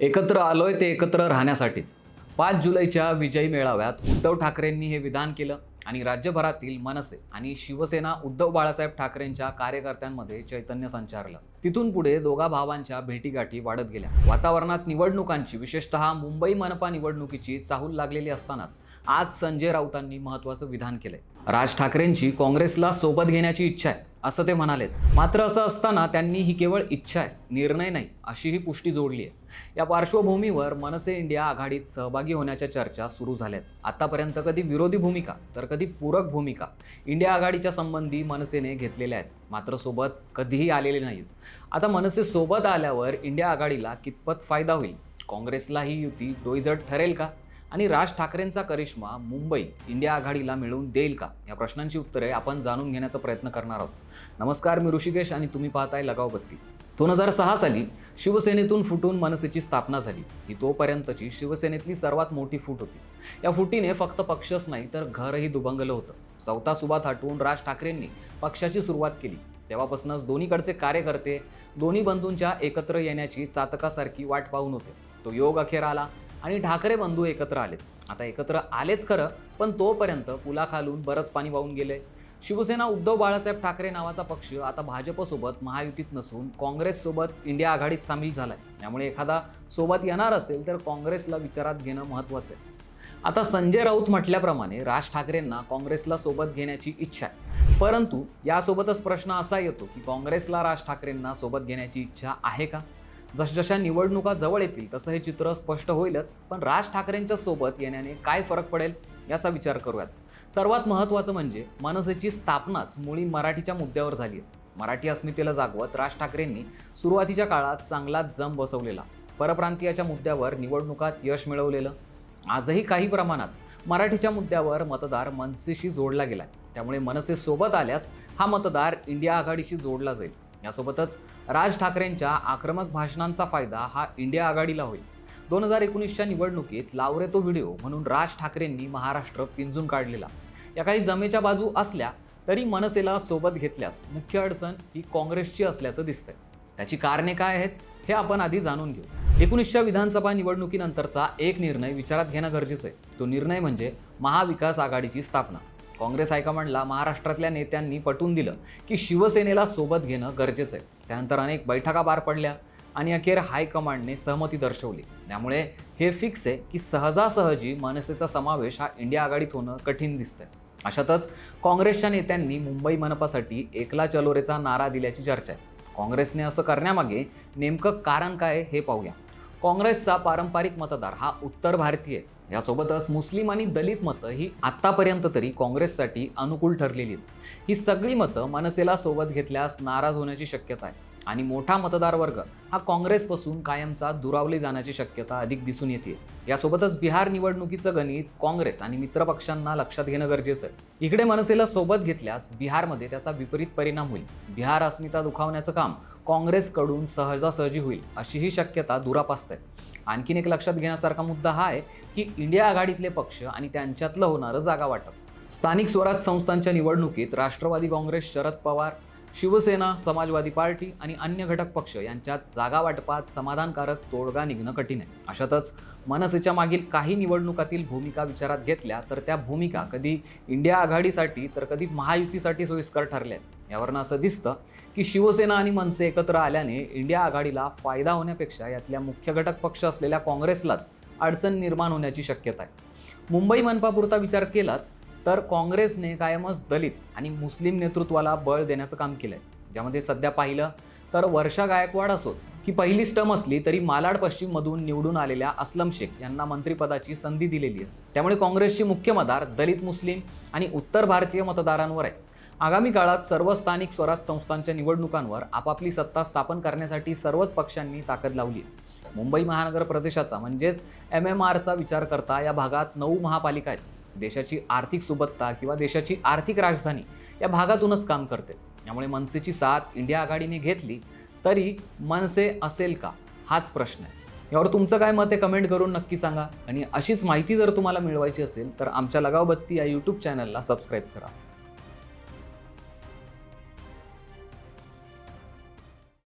एकत्र आलोय ते एकत्र राहण्यासाठीच. पाच जुलैच्या विजयी मेळाव्यात उद्धव ठाकरेंनी हे विधान केलं आणि राज्यभरातील मनसे आणि शिवसेना उद्धव बाळासाहेब ठाकरेंच्या कार्यकर्त्यांमध्ये चैतन्य संचारलं. तिथून पुढे दोघा भावांच्या भेटीगाठी वाढत गेल्या. वातावरणात निवडणुकांची विशेषतः मुंबई मनपा निवडणुकीची चाहूल लागलेली असतानाच आज संजय राऊतांनी महत्त्वाचं विधान केलंय. राज ठाकरेंची काँग्रेसला सोबत घेण्याची इच्छा आहे असं ते म्हणालेत. मात्र असं असताना त्यांनी ही केवळ इच्छा आहे निर्णय नाही अशी ही पुष्टी जोडली आहे. या पार्श्वभूमीवर मनसे इंडिया आघाडीत सहभागी होण्याच्या चर्चा सुरू झाल्यात. आतापर्यंत कधी विरोधी भूमिका तर कधी पूरक भूमिका इंडिया आघाडीच्या संबंधी मनसेने घेतलेल्या आहेत. मात्र सोबत कधीही आलेले नाहीत. आता मनसे सोबत आल्यावर इंडिया आघाडीला कितपत फायदा होईल? काँग्रेसला ही युती डोईजड ठरेल का? आणि राज ठाकरेंचा करिश्मा मुंबई इंडिया आघाडीला मिळवून देईल का? या प्रश्नांची उत्तरे आपण जाणून घेण्याचा प्रयत्न करणार आहोत. नमस्कार मी ऋषिकेश आणि तुम्ही पाहताय लगाव बत्ती. दोन हजार सहा साली शिवसेनेतून फुटून मनसेची स्थापना झाली. ही तोपर्यंतची शिवसेनेतली सर्वात मोठी फूट होती. या फुटीने फक्त पक्षच नाही तर घरही दुभंगलं होतं. चौथा सुबात हटवून राज ठाकरेंनी पक्षाची सुरुवात केली. तेव्हापासूनच दोन्हीकडचे कार्यकर्ते दोन्ही बंधूंच्या एकत्र येण्याची चातकासारखी वाट पाहून होते. तो योग अखेर आला. आणि ठाकरे बंधू एकत्र आलेत. आता एकत्र आलेत खरं पण तोपर्यंत पुलाखालून बरंच पाणी वाहून गेले शिवसेना उद्धव बाळासाहेब ठाकरे नावाचा पक्ष आता भाजपसोबत महायुतीत नसून काँग्रेससोबत इंडिया आघाडीत सामील झालाय. त्यामुळे एखादा सोबत येणार असेल तर काँग्रेसला विचारात घेणं महत्त्वाचं आहे. आता संजय राऊत म्हटल्याप्रमाणे राज ठाकरेंना काँग्रेसला सोबत घेण्याची इच्छा आहे. परंतु यासोबतच प्रश्न असा येतो की काँग्रेसला राज ठाकरेंना सोबत घेण्याची इच्छा आहे का? जसजशा निवडणुका जवळ येतील तसं हे चित्र स्पष्ट होईलच. पण राज ठाकरेंच्या सोबत येण्याने काय फरक पडेल याचा विचार करूयात. सर्वात महत्त्वाचं म्हणजे मनसेची स्थापनाच मुळी मराठीच्या मुद्द्यावर झाली आहे मराठी अस्मितेला जागवत राज ठाकरेंनी सुरुवातीच्या काळात चांगला जम बसवलेला. परप्रांतीयाच्या मुद्द्यावर निवडणुकात यश मिळवलेलं. आजही काही प्रमाणात मराठीच्या मुद्द्यावर मतदार मनसेशी जोडला गेला त्यामुळे मनसेसोबत आल्यास हा मतदार इंडिया आघाडीशी जोडला जाईल. यासोबतच राज ठाकरेंच्या आक्रमक भाषणांचा फायदा हा इंडिया आघाडीला होईल. दोन हजार एकोणीसच्या निवडणुकीत लावरे तो व्हिडिओ म्हणून राज ठाकरेंनी महाराष्ट्र पिंजून काढलेला. या काही जमेच्या बाजू असल्या तरी मनसेला सोबत घेतल्यास मुख्य अडचण ही काँग्रेसची असल्याचं दिसतंय. त्याची कारणे काय आहेत हे आपण आधी जाणून घेऊ. एकोणीसच्या विधानसभा निवडणुकीनंतरचा एक निर्णय विचारात घेणं गरजेचं आहे. तो निर्णय म्हणजे महाविकास आघाडीची स्थापना. काँग्रेस हायकमांडला महाराष्ट्रातल्या नेत्यांनी पटवून दिलं की शिवसेनेला सोबत घेणं गरजेचं आहे. त्यानंतर अनेक बैठका पार पडल्या आणि अखेर हायकमांडने सहमती दर्शवली. त्यामुळे हे फिक्स आहे की सहजासहजी मनसेचा समावेश हा इंडिया आघाडीत होणं कठीण दिसतंय. अशातच काँग्रेसच्या नेत्यांनी मुंबई मनपासाठी एकला चलोरेचा नारा दिल्याची चर्चा आहे. काँग्रेसने असं करण्यामागे नेमकं कारण काय आहे हे पाहूया. काँग्रेसचा पारंपरिक मतदार हा उत्तर भारतीय यासोबतच मुस्लिम आणि दलित मतं ही आत्तापर्यंत तरी काँग्रेससाठी अनुकूल ठरलेली आहेत. ही सगळी मतं मनसेला सोबत घेतल्यास नाराज होण्याची शक्यता आहे. आणि मोठा मतदार वर्ग हा काँग्रेसपासून कायमचा दुरावले जाण्याची शक्यता अधिक दिसून येते. यासोबतच बिहार निवडणुकीचं गणित काँग्रेस आणि मित्रपक्षांना लक्षात घेणं गरजेचं आहे. इकडे मनसेला सोबत घेतल्यास बिहारमध्ये त्याचा विपरीत परिणाम होईल. बिहार अस्मिता दुखावण्याचं काम काँग्रेसकडून सहजासहजी होईल अशी ही शक्यता दुरापासत आहे. आणखीन एक लक्षात घेण्यासारखा मुद्दा हा आहे की इंडिया आघाडीतले पक्ष आणि त्यांच्यातलं होणारं जागा वाटप. स्थानिक स्वराज संस्थांच्या निवडणुकीत राष्ट्रवादी काँग्रेस शरद पवार शिवसेना समाजवादी पार्टी आणि अन्य घटक पक्ष यांच्यात जागा वाटपात समाधानकारक तोडगा निघणं कठीण आहे. अशातच मनसेच्या मागील काही निवडणुकातील भूमिका विचारात घेतल्या तर त्या भूमिका कधी इंडिया आघाडीसाठी तर कधी महायुतीसाठी सोयीस्कर ठरल्या आहेत. यावरनं असं दिसतं की शिवसेना आणि मनसे एकत्र आल्याने इंडिया आघाडीला फायदा होण्यापेक्षा यातल्या मुख्य घटक पक्ष असलेल्या काँग्रेसलाच अडचण निर्माण होण्याची शक्यता आहे. मुंबई मनपापुरता विचार केलाच तर काँग्रेसने कायमच दलित आणि मुस्लिम नेतृत्वाला बळ देण्याचं काम केलं आहे ज्यामध्ये सध्या पाहिलं तर वर्षा गायकवाड असोत की पहिली स्टम असली तरी मालाड पश्चिममधून निवडून आलेल्या असलम शेख यांना मंत्रिपदाची संधी दिलेली असते त्यामुळे काँग्रेसची मुख्य मदार दलित मुस्लिम आणि उत्तर भारतीय मतदारांवर आहे आगामी काळात सर्व स्थानिक स्वराज संस्थांच्या निवडणुकांवर आपापली सत्ता स्थापन करण्यासाठी सर्वच पक्षांनी ताकद लावली आहे. मुंबई महानगर प्रदेशाचा म्हणजेच एम एम आरचा विचार करता या भागात नऊ महापालिका आहेत. देशाची आर्थिक सुबत्ता किंवा देशाची आर्थिक राजधानी या भागातूनच काम करते. त्यामुळे मनसेची साथ इंडिया आघाडीने घेतली तरी मनसे असेल का? हाच प्रश्न आहे. यावर तुमचं काय मत आहे कमेंट करून नक्की सांगा. आणि अशीच माहिती जर तुम्हाला मिळवायची असेल तर आमच्या लगावबत्ती या यूट्यूब चॅनलला सबस्क्राईब करा.